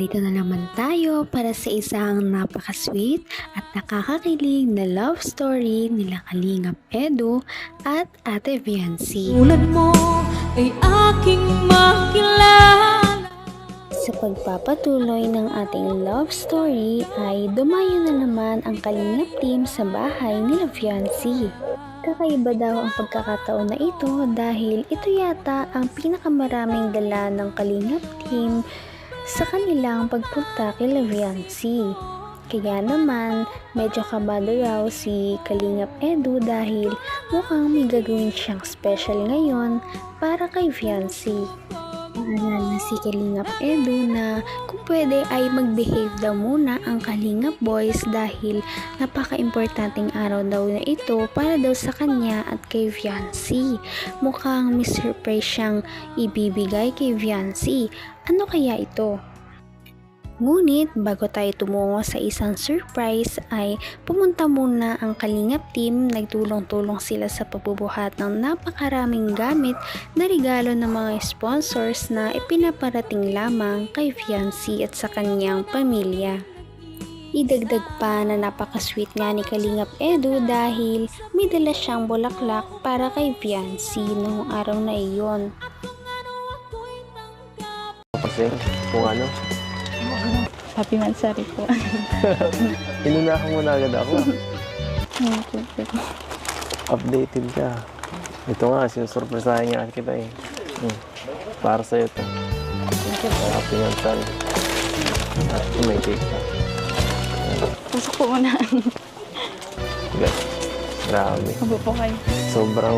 Narito na naman tayo para sa isang napaka-sweet at nakakakilig na love story nila Kalingap Edu at Ate Viancy. Tulad mo ay aking makilala Sa pagpapatuloy ng ating love story ay dumayo na naman ang Kalingap team sa bahay nila Viancy. Kakaiba daw ang pagkakataon na ito dahil ito yata ang pinakamaraming dala ng Kalingap team sa kanilang pagpunta kay Viancy. Kaya naman, medyo kabado raw si Kalingap Edu dahil mukhang may gagawin siyang special ngayon para kay Viancy. Naalala si Kalingap Edu na kung pwede ay mag-behave daw muna ang Kalingap Boys dahil napaka-importanting araw daw na ito para daw sa kanya at kay Viancy. Mukhang may surprise siyang ibibigay kay Viancy. Ano kaya ito? Ngunit bago tayo tumungo sa isang surprise ay pumunta muna ang Kalingap team, nagtulong-tulong sila sa pagbubuhat ng napakaraming gamit na regalo ng mga sponsors na ipinaparating lamang kay Fiancé at sa kanyang pamilya. Idagdag pa na napaka-sweet nga ni Kalingap Edu dahil may dala siyang bulaklak para kay Fiancé noong araw na iyon. Kasi kung ano, Happy Mansari po. inunahan mo na agad ako. Thank you po. Updated ka. Ito nga, sinusurpresahin nga kita eh. Hmm. Para sa'yo to. Thank you po. Happy Natal. At may cake pa. Pasok po muna. Gra- Grabe. Upo po kayo. Sobrang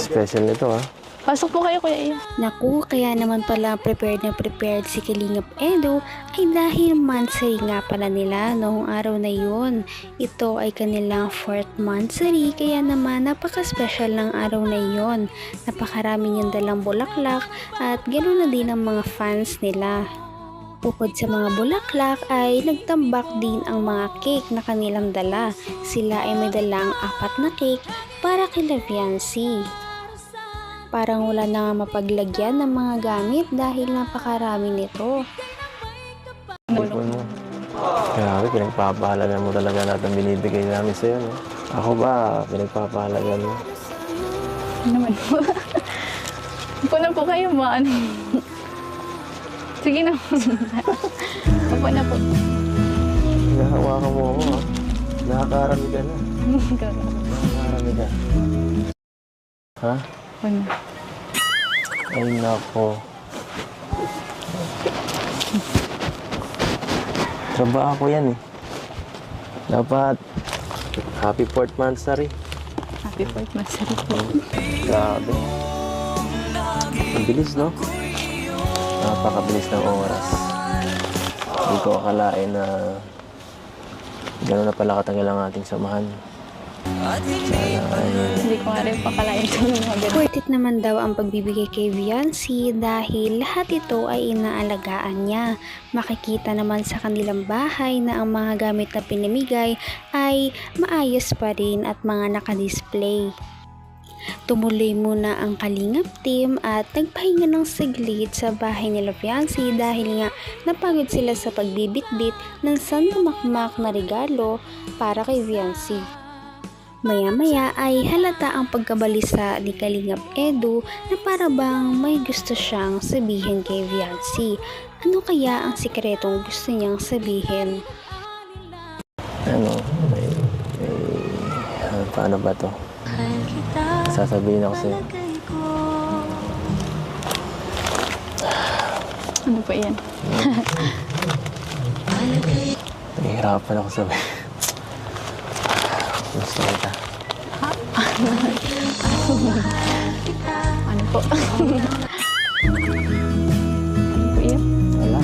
special nito ah. Pasok po kayo, Kuya Iya. Naku, kaya naman pala prepared na prepared si Kalingap Edo ay dahil monthsary nga pala nila noong araw na yun. Ito ay kanilang fourth monthsary kaya naman napaka-special ng araw na yun. Napakarami niyang dalang bulaklak at ganoon na din ang mga fans nila. Bukod sa mga bulaklak ay nagtambak din ang mga cake na kanilang dala. Sila ay may dalang apat na cake para kay Laviancy. Parang wala na nga mapaglagyan ng mga gamit dahil napakarami nito. Cellphone mo. Grabe, pinagpapahalaga mo talaga lahat ng binibigay namin sa'yo. No? Ako ba, pinagpapahalaga mo? Ano naman po? Upo na po kayo, mga ano. Sige na. Upo na po. Hinahawakan mo ako ha. Nakakarami ka na. Nakakarami ka. Ha? Na. Ay nako. Trabaho ko yan eh. Dapat happy fourth monthsary. Happy fourth Mansari po. Grabe. Ang bilis, no? Napakabilis ng oras. Hindi ko akalain na gano'n na pala katagal ang ating samahan. Hindi ko nga rin pakalain ito ng mga. Worth it naman daw ang pagbibigay kay Viancy dahil lahat ito ay inaalagaan niya. Makikita naman sa kanilang bahay na ang mga gamit na pinamigay ay maayos pa rin at mga nakadisplay. Tumuloy muna ang Kalingap team at nagpahinga ng siglit sa bahay nila Viancy dahil nga napagod sila sa pagbibitbit ng sandamakmak na regalo para kay Viancy. Maya-maya ay halata ang pagkabalisa ni Kalingap Edu na para bang may gusto siyang sabihin kay Viancy. Ano kaya ang sikretong gusto niyang sabihin? ano, may, may, ah, paano ba to? Sasabihin ako sa'yo. Ano po yan? Nahihirapan ako sabihin. Gusto kita. Ano po? Wala.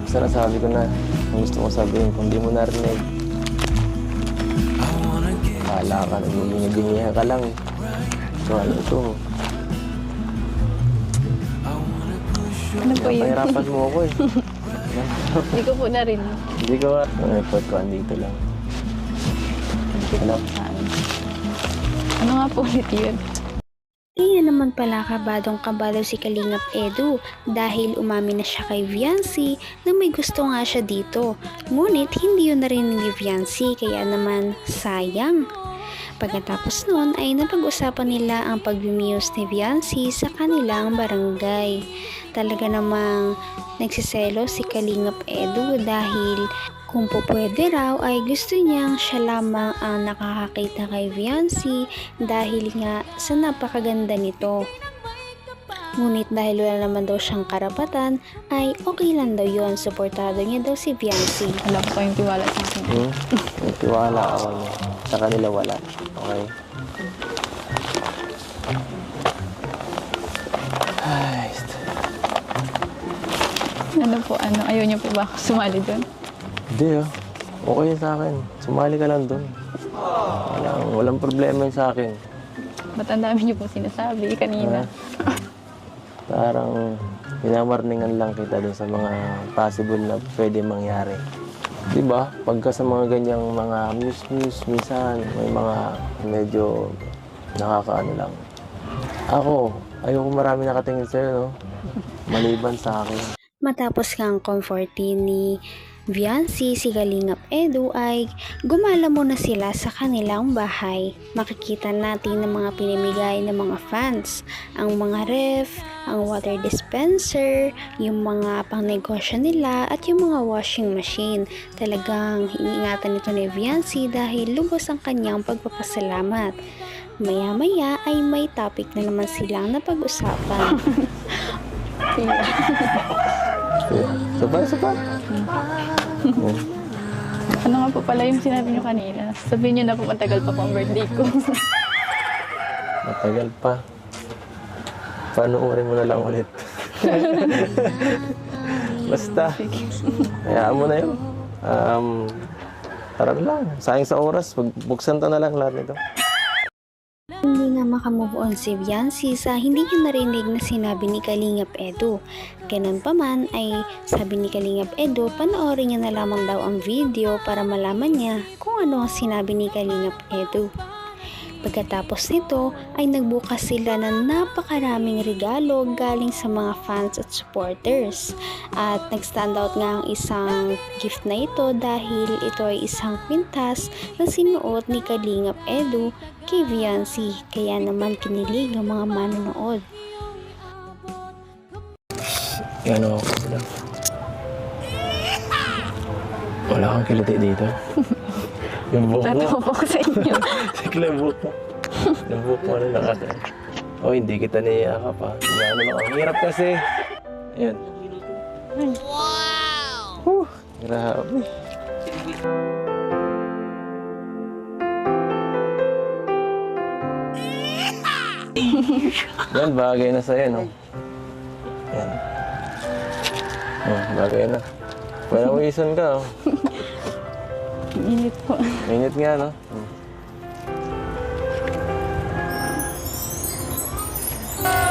Basta nasabi ko na ang gusto ko sabihin kung di mo narinig. Kala ka, nagbibingi-bingihan ka lang. So ano to? Ano po yun? Pahirapan mo ako eh. Hindi ko po na rin. Hindi ko effort ko andito lang. Ko Ano? Ano nga po ulit yun? Kaya naman pala kabadong kabado si Kalingap Edu dahil umami na siya kay Viancy na may gusto nga siya dito. Ngunit hindi yun narinig ni Viancy kaya naman sayang. Pagkatapos nun ay napag-usapan nila ang pag-muse ni Viancy sa kanilang barangay. Talaga namang nagsiselo si Kalingap Edu dahil kung po pwede raw ay gusto niyang siya lamang ang nakakakita kay Viancy dahil nga sa napakaganda nito. Ngunit dahil wala naman daw siyang karapatan ay okay lang daw yon suportado niya daw si Viancy. Wala ko kayong tiwala sa akin. Hmm? Tiwala ako niya. Sa kanila wala. Okay? Ay, Ano po, ano, ayaw niyo po ba ako sumali doon? Hindi ah. Okay sa akin. Sumali ka lang doon. Walang, walang problema yun sa akin. Ba't ang dami niyo po sinasabi kanina? Parang pinamarningan lang kita dun sa mga possible na pwede mangyari. Di ba? Pagka sa mga ganyang mga news-news, minsan may mga medyo nakakaano lang. Ako, ayoko marami nakatingin sa'yo, no? Maliban sa akin. Matapos kang comfortin ni Viancy, si Kalingap Edu ay gumala muna sila sa kanilang bahay. Makikita natin ng mga pinamigay ng mga fans. Ang mga ref, ang water dispenser, yung mga pangnegosyo nila at yung mga washing machine. Talagang iniingatan nito ni Viancy dahil lubos ang kanyang pagpapasalamat. Maya-maya ay may topic na naman silang napag-usapan. Sabay, sabay. Oh. Ano nga po pala yung sinabi niyo kanina? Sabihin niyo na po matagal pa po ang birthday ko. Matagal pa. Panoorin mo na lang ulit. Basta. Hayaan mo na yun. Um, tara na lang. Sayang sa oras. Buksan to na lang lahat nito. Makamove on si Viancy sa hindi niya narinig na sinabi ni Kalingap Edu. Ganun pa man ay sabi ni Kalingap Edu, panoorin niya na lamang daw ang video para malaman niya kung ano ang sinabi ni Kalingap Edu. Pagkatapos nito ay nagbukas sila ng napakaraming regalo galing sa mga fans at supporters. At nag-stand out nga ang isang gift na ito dahil ito ay isang kwintas na sinuot ni Kalingap Edu kay Viancy. Kaya naman kinilig ang mga manonood. Yan sila. Wala kang kiliti dito. yung buhok mo. Tatawa po sa inyo. Lang buhok mo. Yung buhok mo na nakaka. Oh, hindi kita niyaya pa. Ano lang. Ang hirap kasi. Ayan. Wow! Whew, grabe. Yan, bagay na sa'yo, no? Yan. Oh, bagay na. Panawisan ka, oh. Init po. Mainit nga, no? Hmm.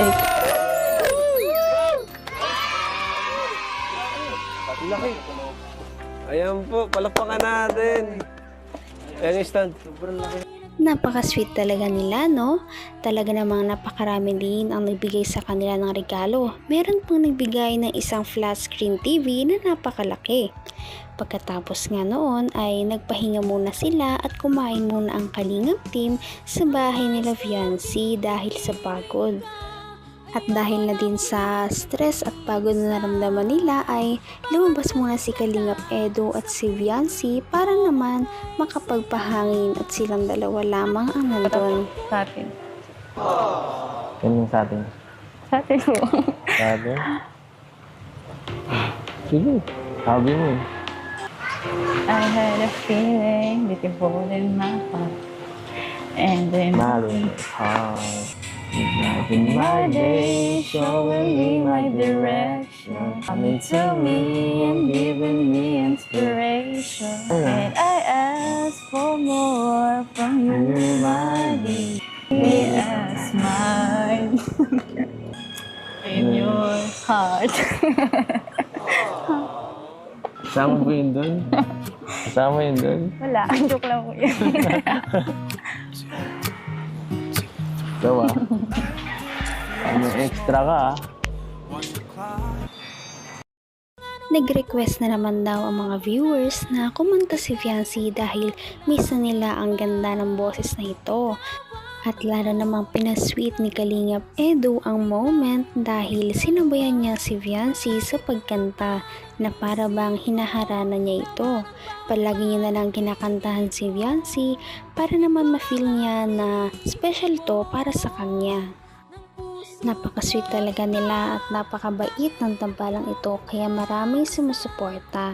Take. Laki. Ayan po, palakpakan natin. Ayan yung stand. Sobrang laki. Napaka-sweet talaga nila, no? Talaga namang napakarami din ang nagbigay sa kanila ng regalo. Meron pang nagbigay ng isang flat screen TV na napakalaki. Pagkatapos nga noon ay nagpahinga muna sila at kumain muna ang kalingap team sa bahay nila Viancy dahil sa pagod. At dahil na din sa stress at pagod na naramdaman nila ay lumabas muna si Kalingap Edo at si Viancy para naman makapagpahangin at silang dalawa lamang ang nandun. Sa atin. Yan yung sa atin. Sa atin po. Sa atin? Sige. Sabi mo eh. I had a feeling that you in my heart. And then Malo yung heart. Igniting my day, showing me my direction. coming to me and giving me inspiration. And I ask for more from you, my dear. Be a smile in your heart. Kasama ba yun doon? Kasama yun doon? Wala, joke lang po yun. Ikaw ah. May extra ka ah. Nag-request na naman daw ang mga viewers na kumanta si Fiancy dahil miss na nila ang ganda ng boses na ito. At lalo namang pinasweet ni Kalingap Edu ang moment dahil sinabayan niya si Fiancy sa pagkanta na para bang hinaharana niya ito. Palagi niya na lang kinakantahan si Fiancy para naman ma-feel niya na special to para sa kanya. Napaka-sweet talaga nila at napakabait ng tambalang ito kaya maraming sumusuporta.